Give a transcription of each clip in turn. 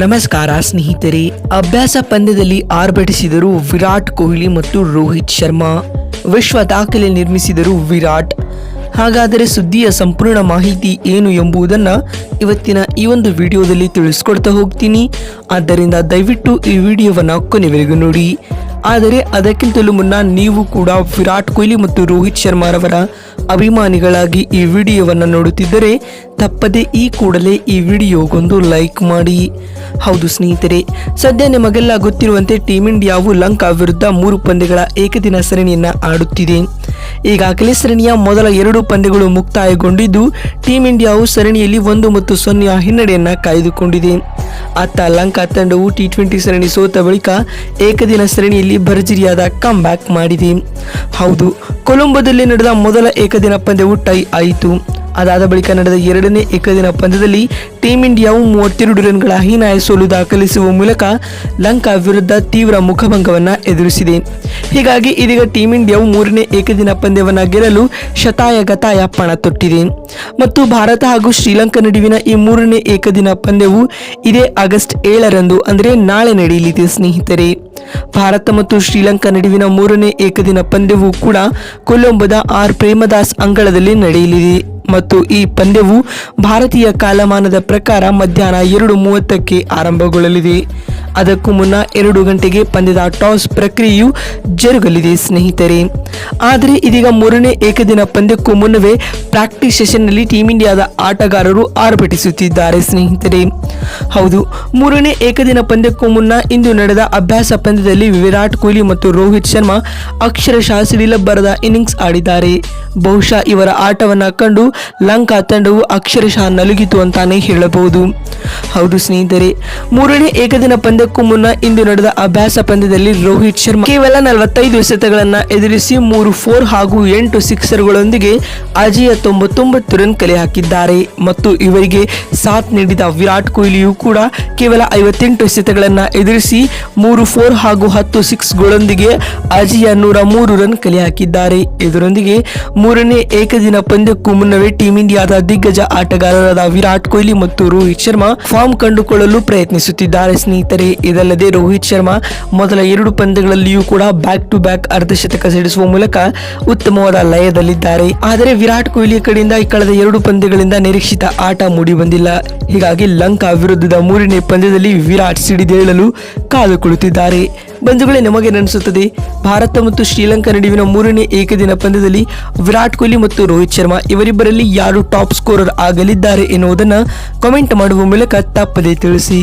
ನಮಸ್ಕಾರ ಸ್ನೇಹಿತರೆ. ಅಭ್ಯಾಸ ಪಂದ್ಯದಲ್ಲಿ ಆರ್ಭಟಿಸಿದರು ವಿರಾಟ್ ಕೊಹ್ಲಿ ಮತ್ತು ರೋಹಿತ್ ಶರ್ಮಾ. ವಿಶ್ವ ದಾಖಲೆ ನಿರ್ಮಿಸಿದರು ವಿರಾಟ್. ಹಾಗಾದರೆ ಸುದ್ದಿಯ ಸಂಪೂರ್ಣ ಮಾಹಿತಿ ಏನು ಎಂಬುದನ್ನು ಇವತ್ತಿನ ಈ ಒಂದು ವಿಡಿಯೋದಲ್ಲಿ ತಿಳಿಸ್ಕೊಡ್ತಾ ಹೋಗ್ತೀನಿ. ಆದ್ದರಿಂದ ದಯವಿಟ್ಟು ಈ ವಿಡಿಯೋವನ್ನು ಕೊನೆವರೆಗೂ ನೋಡಿ. ಆದರೆ ಅದಕ್ಕಿಂತಲೂ ಮುನ್ನ ನೀವು ಕೂಡ ವಿರಾಟ್ ಕೊಹ್ಲಿ ಮತ್ತು ರೋಹಿತ್ ಶರ್ಮಾರವರ ಅಭಿಮಾನಿಗಳಾಗಿ ಈ ವಿಡಿಯೋವನ್ನು ನೋಡುತ್ತಿದ್ದರೆ ತಪ್ಪದೆ ಈ ಕೂಡಲೇ ಈ ವಿಡಿಯೋಗೊಂದು ಲೈಕ್ ಮಾಡಿ. ಹೌದು ಸ್ನೇಹಿತರೆ, ಸದ್ಯ ನಿಮಗೆಲ್ಲ ಗೊತ್ತಿರುವಂತೆ ಟೀಮ್ ಇಂಡಿಯಾವು ಲಂಕಾ ವಿರುದ್ಧ ಮೂರು ಪಂದ್ಯಗಳ ಏಕದಿನ ಸರಣಿಯನ್ನು ಆಡುತ್ತಿದೆ. ಈಗಾಗಲೇ ಸರಣಿಯ ಮೊದಲ ಎರಡು ಪಂದ್ಯಗಳು ಮುಕ್ತಾಯಗೊಂಡಿದ್ದು ಟೀಂ ಇಂಡಿಯಾವು ಸರಣಿಯಲ್ಲಿ ಒಂದು ಮತ್ತು ಸೊನ್ನೆಯ ಹಿನ್ನಡೆಯನ್ನ ಕಾಯ್ದುಕೊಂಡಿದೆ. ಅತ್ತ ಲಂಕಾ ತಂಡವು ಟಿ ಟ್ವೆಂಟಿ ಸರಣಿ ಸೋತ ಬಳಿಕ ಏಕದಿನ ಸರಣಿಯಲ್ಲಿ ಭರ್ಜರಿಯಾದ ಕಮ್ ಬ್ಯಾಕ್ ಮಾಡಿದೆ. ಹೌದು, ಕೊಲಂಬೋದಲ್ಲಿ ನಡೆದ ಮೊದಲ ಏಕದಿನ ಪಂದ್ಯವು ಟೈ ಆಯಿತು. ಅದಾದ ಬಳಿಕ ನಡೆದ ಎರಡನೇ ಏಕದಿನ ಪಂದ್ಯದಲ್ಲಿ ಟೀಂ ಇಂಡಿಯಾವು ಮೂವತ್ತೆರಡು ರನ್ಗಳ ಹೀನಾಯ ಸೋಲು ದಾಖಲಿಸುವ ಮೂಲಕ ಲಂಕಾ ವಿರುದ್ಧ ತೀವ್ರ ಮುಖಭಂಗವನ್ನು ಎದುರಿಸಿದೆ. ಹೀಗಾಗಿ ಇದೀಗ ಟೀಂ ಇಂಡಿಯಾವು ಮೂರನೇ ಏಕದಿನ ಪಂದ್ಯವನ್ನು ಗೆಲ್ಲಲು ಶತಾಯ ಗತಾಯ ಪಣ ತೊಟ್ಟಿದೆ. ಮತ್ತು ಭಾರತ ಹಾಗೂ ಶ್ರೀಲಂಕಾ ನಡುವಿನ ಈ ಮೂರನೇ ಏಕದಿನ ಪಂದ್ಯವು ಇದೇ ಆಗಸ್ಟ್ ಏಳರಂದು ಅಂದರೆ ನಾಳೆ ನಡೆಯಲಿದೆ, ಸ್ನೇಹಿತರೆ. ಭಾರತ ಮತ್ತು ಶ್ರೀಲಂಕಾ ನಡುವಿನ ಮೂರನೇ ಏಕದಿನ ಪಂದ್ಯವು ಕೂಡ ಕೊಲಂಬೋದ ಆರ್. ಪ್ರೇಮದಾಸ್ ಅಂಗಳದಲ್ಲಿ ನಡೆಯಲಿದೆ. ಮತ್ತು ಈ ಪಂದ್ಯವು ಭಾರತೀಯ ಕಾಲಮಾನದ ಪ್ರಕಾರ ಮಧ್ಯಾಹ್ನ ಎರಡು ಮೂವತ್ತಕ್ಕೆ ಆರಂಭಗೊಳ್ಳಲಿದೆ. ಅದಕ್ಕೂ ಮುನ್ನ ಎರಡು ಗಂಟೆಗೆ ಪಂದ್ಯದ ಟಾಸ್ ಪ್ರಕ್ರಿಯೆಯು ಜರುಗಲಿದೆ, ಸ್ನೇಹಿತರೆ. ಆದರೆ ಇದೀಗ ಮೂರನೇ ಏಕದಿನ ಪಂದ್ಯಕ್ಕೂ ಮುನ್ನವೇ ಪ್ರಾಕ್ಟೀಸ್ ಸೆಷನ್ನಲ್ಲಿ ಟೀಮ್ ಇಂಡಿಯಾದ ಆಟಗಾರರು ಆರ್ಭಟಿಸುತ್ತಿದ್ದಾರೆ, ಸ್ನೇಹಿತರೆ. ಹೌದು, ಮೂರನೇ ಏಕದಿನ ಪಂದ್ಯಕ್ಕೂ ಮುನ್ನ ಇಂದು ನಡೆದ ಅಭ್ಯಾಸ ಪಂದ್ಯದಲ್ಲಿ ವಿರಾಟ್ ಕೊಹ್ಲಿ ಮತ್ತು ರೋಹಿತ್ ಶರ್ಮಾ ಅಕ್ಷರಶಃ ಸಿಡಿಲಬ್ಬರದ ಇನ್ನಿಂಗ್ಸ್ ಆಡಿದ್ದಾರೆ. ಬಹುಶಃ ಇವರ ಆಟವನ್ನು ಕಂಡು ಲಂಕಾ ತಂಡವು ಅಕ್ಷರಶಃ ನಲುಗಿತು ಅಂತಾನೆ ಹೇಳಬಹುದು. ಹೌದು ಸ್ನೇಹಿತರೆ, ಮೂರನೇ ಏಕದಿನ ಪಂದ್ಯಕ್ಕೂ ಮುನ್ನ ಇಂದು ನಡೆದ ಅಭ್ಯಾಸ ಪಂದ್ಯದಲ್ಲಿ ರೋಹಿತ್ ಶರ್ಮಾ ಕೇವಲ ನಲವತ್ತೈದು ಎಸೆತಗಳನ್ನು ಎದುರಿಸಿ ಮೂರು ಫೋರ್ ಹಾಗೂ ಎಂಟು ಸಿಕ್ಸರ್ಗಳೊಂದಿಗೆ ಅಜೇಯ ತೊಂಬತ್ತೊಂಬತ್ತು ರನ್ ಕಲೆ ಹಾಕಿದ್ದಾರೆ. ಮತ್ತು ಇವರಿಗೆ ಸಾಥ್ ನೀಡಿದ ವಿರಾಟ್ ಕೊಹ್ಲಿಯು ಕೂಡ ಕೇವಲ ಐವತ್ತೆಂಟು ಎಸೆತಗಳನ್ನು ಎದುರಿಸಿ ಮೂರು ಫೋರ್ ಹಾಗೂ ಹತ್ತು ಸಿಕ್ಸ್ಗಳೊಂದಿಗೆ ಅಜೇಯ ನೂರ ಮೂರು ರನ್ ಕಲೆ ಹಾಕಿದ್ದಾರೆ. ಇದರೊಂದಿಗೆ ಮೂರನೇ ಏಕದಿನ ಪಂದ್ಯಕ್ಕೂ ಮುನ್ನವೇ ಟೀಂ ಇಂಡಿಯಾದ ದಿಗ್ಗಜ ಆಟಗಾರರಾದ ವಿರಾಟ್ ಕೊಹ್ಲಿ ಮತ್ತು ರೋಹಿತ್ ಶರ್ಮಾ ಫಾರ್ಮ್ ಕಂಡುಕೊಳ್ಳಲು ಪ್ರಯತ್ನಿಸುತ್ತಿದ್ದಾರೆ. ಸ್ನೇಹಿತರೆ, ಇದಲ್ಲದೆ ರೋಹಿತ್ ಶರ್ಮಾ ಮೊದಲ ಎರಡು ಪಂದ್ಯಗಳಲ್ಲಿಯೂ ಕೂಡ ಬ್ಯಾಕ್ ಟು ಬ್ಯಾಕ್ ಅರ್ಧಶತಕ ಸಿಡಿಸುವ ಮೂಲಕ ಉತ್ತಮವಾದ ಲಯದಲ್ಲಿದ್ದಾರೆ. ಆದರೆ ವಿರಾಟ್ ಕೊಹ್ಲಿ ಕಡೆಯಿಂದ ಈ ಕಳೆದ ಎರಡು ಪಂದ್ಯಗಳಿಂದ ನಿರೀಕ್ಷಿತ ಆಟ ಮೂಡಿ ಬಂದಿಲ್ಲ. ಹೀಗಾಗಿ ಲಂಕಾ ವಿರುದ್ಧದ ಮೂರನೇ ಪಂದ್ಯದಲ್ಲಿ ವಿರಾಟ್ ಸಿಡಿದೇಳಲು ಕಾದು ಕುಳಿತಿದ್ದಾರೆ. ಬಂಧುಗಳೇ, ನಮಗೆ ನೆನೆಸುತ್ತದೆ, ಭಾರತ ಮತ್ತು ಶ್ರೀಲಂಕಾ ನಡುವಿನ ಮೂರನೇ ಏಕದಿನ ಪಂದ್ಯದಲ್ಲಿ ವಿರಾಟ್ ಕೊಹ್ಲಿ ಮತ್ತು ರೋಹಿತ್ ಶರ್ಮಾ ಇವರಿಬ್ಬರಲ್ಲಿ ಯಾರು ಟಾಪ್ ಸ್ಕೋರರ್ ಆಗಲಿದ್ದಾರೆ ಎನ್ನುವುದನ್ನು ಕಾಮೆಂಟ್ ಮಾಡುವ ಮೂಲಕ ತಪ್ಪದೇ ತಿಳಿಸಿ.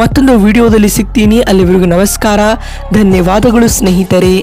ಮತ್ತೊಂದು ವಿಡಿಯೋದಲ್ಲಿ ಸಿಗ್ತೀನಿ, ಅಲ್ಲಿವರೆಗೂ ನಮಸ್ಕಾರ, ಧನ್ಯವಾದಗಳು ಸ್ನೇಹಿತರೆ.